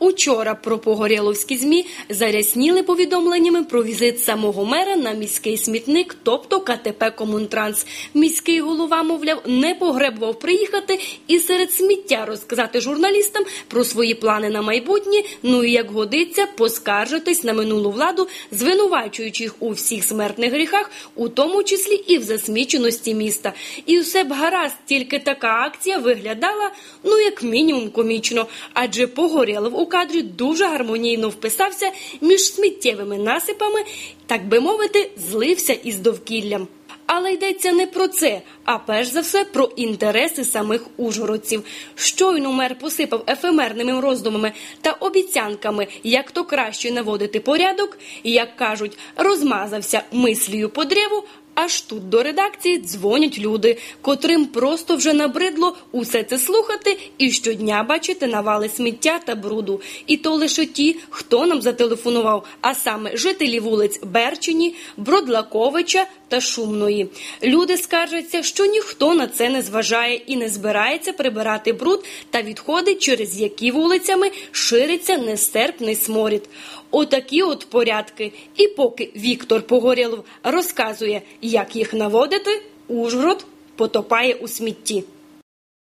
Учора про погорєловські змі зарясніли повідомленнями про візит самого мера на міський смітник, тобто КТП Комунтранс. Міський голова, мовляв, не погребував приїхати і серед сміття розказати журналістам про свої плани на майбутнє. Ну і як годиться, поскаржитись на минулу владу, звинувачуючи їх у всіх смертних гріхах, у тому числі і в засміченості міста. І все б гаразд, тільки така акція виглядала ну як мінімум комічно, адже Погорєлов у кадрі дуже гармонійно вписався між сміттєвими насипами, так би мовити, злився із довкіллям. Але йдеться не про це, а перш за все про інтереси самих ужгородців. Щойно мер посипав ефемерними роздумами та обіцянками, як то краще наводити порядок, як кажуть, розмазався мислію по древу. Аж тут до редакції дзвонять люди, котрим просто вже набридло усе це слухати і щодня бачити навали сміття та бруду. І то лише ті, хто нам зателефонував, а саме жителі вулиць Берчині, Бродлаковича та Шумної. Люди скаржаться, що ніхто на це не зважає і не збирається прибирати бруд та відходи, через які вулицями шириться нестерпний сморід. Отакі от порядки. І поки Віктор Погорєлов розказує, як їх наводити, Ужгород потопає у смітті.